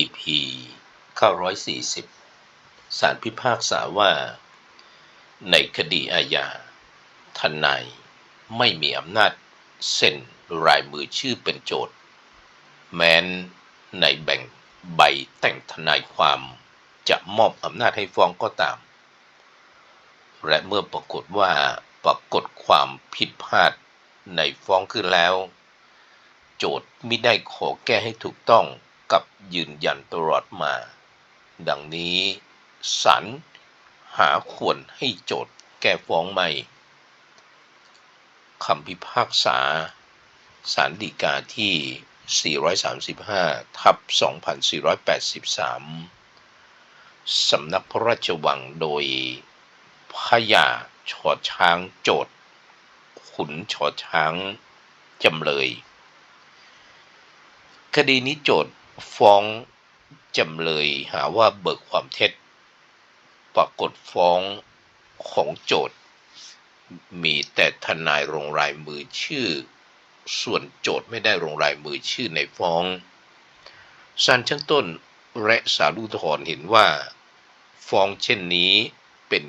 EP 940ศาลพิพากษาว่า ในคดีอาญาทนายไม่มีอำนาจเซ็นรายมือชื่อเป็นโจทย์ แม้นในแบ่งใบแต่งทนายความจะมอบอำนาจให้ฟ้องก็ตาม และเมื่อปรากฏว่าปรากฏความผิดพลาดในฟ้องขึ้นแล้ว โจทย์ไม่ได้ขอแก้ให้ถูกต้อง กับยืนยันตลอดมา ดังนี้ศาลหาควรให้โจทย์แก้ฟ้องใหม่คำพิพากษาศาลฎีกาที่ 435 ทับ 2483 สำนักพระราชวังโดยพยาชอช้างโจทย์ ขุนชอช้างจำเลย คดีนี้โจทย์ ฟ้องจำเลยหาว่าเบิกความเท็จ ปรากฏฟ้องของโจทย์ มีแต่ทนายลงรายมือชื่อ ส่วนโจทย์ไม่ได้ลงรายมือชื่อในฟ้องศาลชั้นต้นและสารุทธรเห็นว่า ฟ้องเช่นนี้เป็น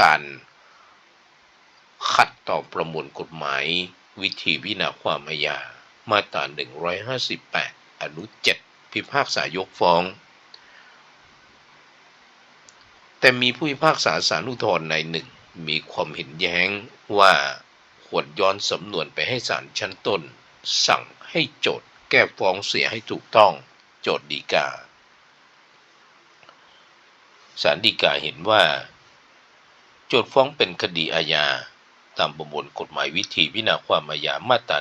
การขัดต่อประมวลกฎหมาย วิธีพิจารณาความอาญามาตรา158 อนุ7พิพากษายกฟ้อง แต่มีผู้พิพากษาสารุทธรในหนึ่งมีความเห็นแย้งว่าควรย้อนสำนวนไปให้ศาลชั้นต้น สั่งให้โจทย์แก้ฟ้องเสียให้ถูกต้อง โจทย์ดีกาศาลฎีกาเห็นว่า โจทย์ฟ้องเป็นคดีอาญา ตามประมวลกฎหมายวิธีพิจารณาความอาญามาตรา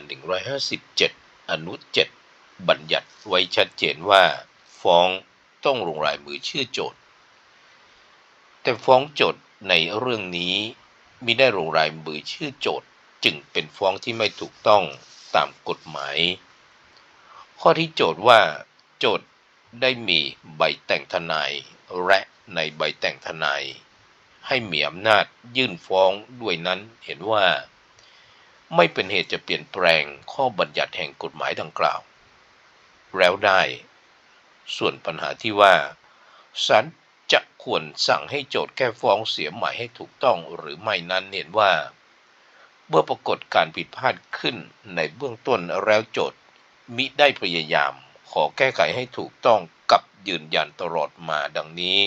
157 อนุ 7 บัญญัติไว้ชัดเจนว่า ฟ้องต้องลงรายมือชื่อโจทย์ แต่ฟ้องโจทย์ในเรื่องนี้มิได้ลงรายมือชื่อโจทย์ จึงเป็นฟ้องที่ไม่ถูกต้องตามกฎหมาย ข้อที่โจทย์ว่า โจทย์ได้มีใบแต่งทนายและในใบแต่งทนาย ให้มีอำนาจยื่นฟ้องด้วยนั้นเห็นว่า ไม่เป็นเหตุจะเปลี่ยนแปลงข้อบัญญัติแห่งกฎหมายดังกล่าว แล้วได้ ส่วนปัญหาที่ว่าศาลจะควรสั่งให้โจทย์แก้ฟ้องเสียใหม่ให้ถูกต้องหรือไม่นั้นเห็นว่า เมื่อปรากฏการผิดพลาดขึ้นในเบื้องต้นแล้วโจทย์มิได้พยายาม ขอแก้ไขให้ถูกต้องกับยืนยันตลอดมาดังนี้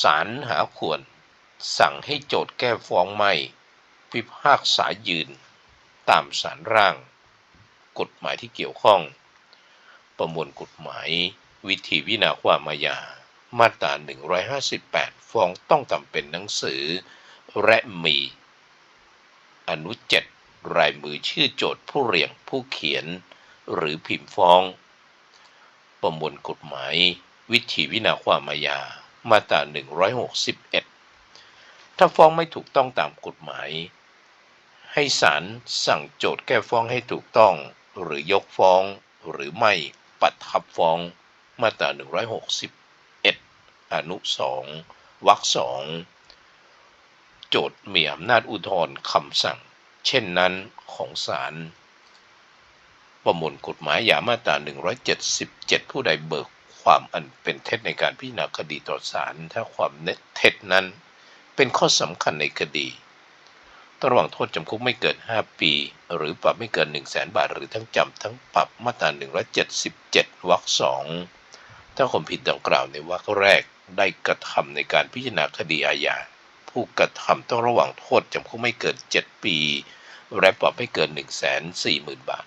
ศาลหาควร สั่งให้โจทย์แก้ฟ้องไม่ พิพากษายืน ตามสารร่าง กฎหมายที่เกี่ยวข้อง ประมวลกฎหมาย วิธีวินาความมายา มาตรา 158 ฟ้องต้องทำเป็นหนังสือ และมี อนุเจ็ดรายมือชื่อโจทย์ผู้เรียงผู้เขียน หรือพิมพ์ฟ้อง ประมวลกฎหมาย วิธีวินาความมายา มาตรา 161 ถ้าฟ้องไม่ถูกต้องตามกฎหมาย ให้ศาลสั่งโจทย์แก้ฟ้องให้ถูกต้องหรือยกฟ้องหรือไม่ ปัดทับฟ้องมาตรา 161 อนุ 2 วรรคสองโจทย์มีอำนาจอุทธรณ์คำสั่ง เช่นนั้นของศาลประมวลกฎหมายยามาตรา 177 ผู้ใดเบิกความอันเป็นเท็จในการพิจารณาคดีต่อศาลถ้าความเท็จนั้นเป็นข้อสำคัญในคดี ต้องระวังโทษจำคุกไม่เกิน 5 ปี หรือปรับไม่เกิน 1 0 0 0 0แบาท หรือทั้งจำทั้งปรับมาตรา177วรรคสองถ้าความผิดดังกล่าวในวรรคแรกได้กระทำในการพิจารณาคดีอาญาผู้กระทำต้องระวังโทษจำคุกไม่เกิน 7 ปี และปรับไม่เกิน 1 4 0 0 0 0 บาท